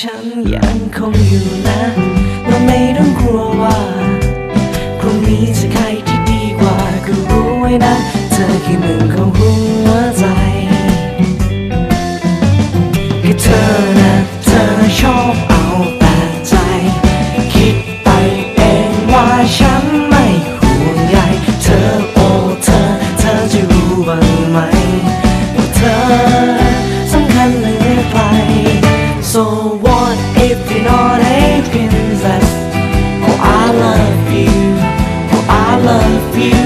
ฉันยังคงอยู่นะและไม่ต้องกลัวว่าพรุ่งนี้จะใครที่ดีกว่าก็รู้ไว้นะ เธอแค่หนึ่งของหัวใจแค่เธอนะเธอชอบเอาแต่ใจ คิดไปเองว่าฉันไม่ห่วงใยเธอโอ้เธอเธอจะรู้บ้างไหมว่าเธอสำคัญเหลือใคร so what if you're not a princess oh I love you oh I love you.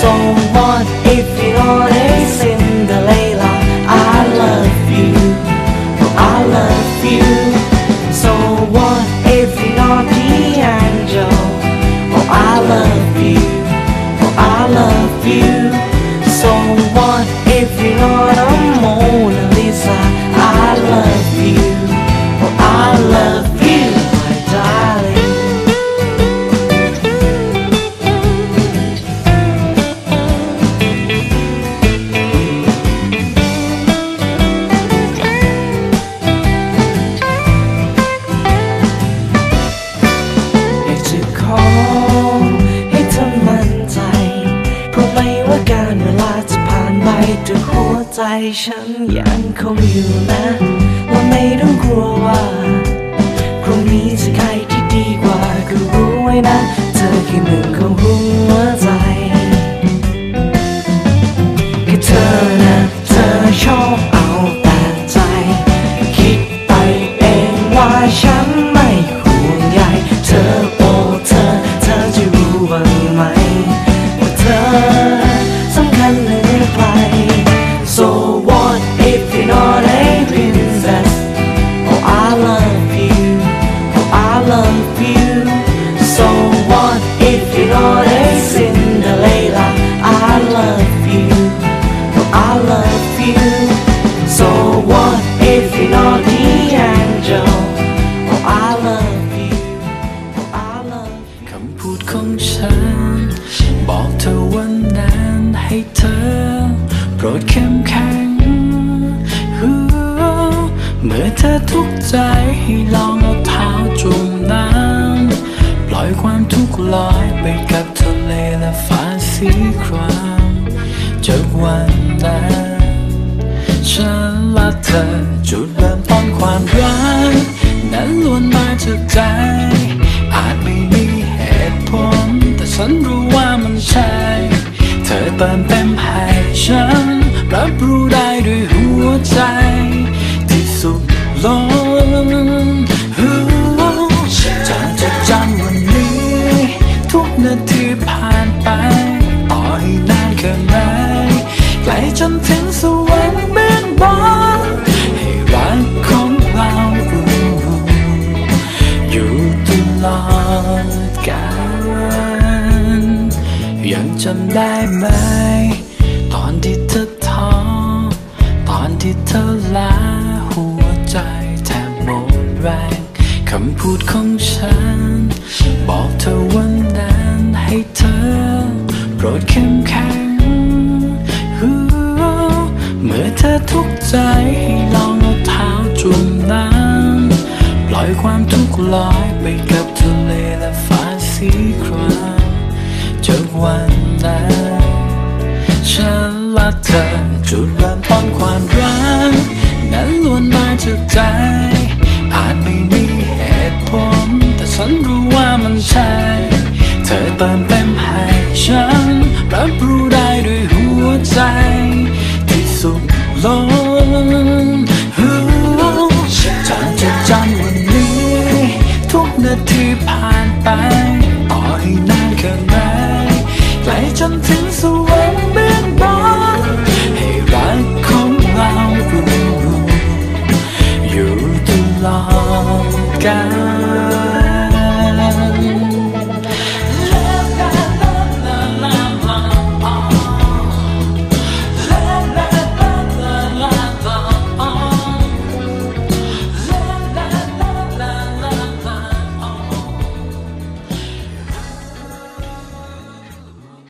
So what if you're not a Cinderella I love you oh I love you. So what if you're not the angel? Oh I love you oh I love you. So what if you're not ใจฉันยังคงอยู่นะและไม่ต้องกลัวว่าพรุ่งนี้จะใครที่ดีกว่าก็รู้ไว้นะ เธอแค่หนึ่งของหัวใจ ของฉัน บอกเธอวันนั้นให้เธอ โปรดเข้มแข็ง เมื่อเธอทุกข์ใจให้ลองเอาเท้าจุ่มน้ำ ปล่อยความทุกข์ลอยไปกับทะเลและฟ้าสีครามจากวัน เธอเติมเต็มให้ฉัน รับรู้ได้ด้วยหัวใจ ที่สุขล้น ยังจำได้ไหม ตอนที่เธอท้อตอนที่เธอลาหัวใจแทบหมดแรงคำพูดของฉัน บอกเธอวันนั้นให้เธอ โปรดเข้มแข็งเมื่อเธอทุกใจให้ลองเอาเท้าจุ่มน้ำปล่อยความทุกข์ลอยไปกับทะเลและฟ้าสีคราม วันนั้นฉันและเธอจุดเริ่มต้นความรักนั้นล้วนมาจากใจ อาจไม่มีเหตุผล แต่ฉันรู้ว่ามันใช่ เธอเติมเต็มให้ฉัน รับรู้ได้ด้วยหัวใจ ที่สุขลงจะจดจำวันนี้ ทุกนาทีผ่านไปต่อให้นานแค่ไหน นถึงสวรรค์เบื้องบนให้รักของเราคุณอยู่ตลอดกาล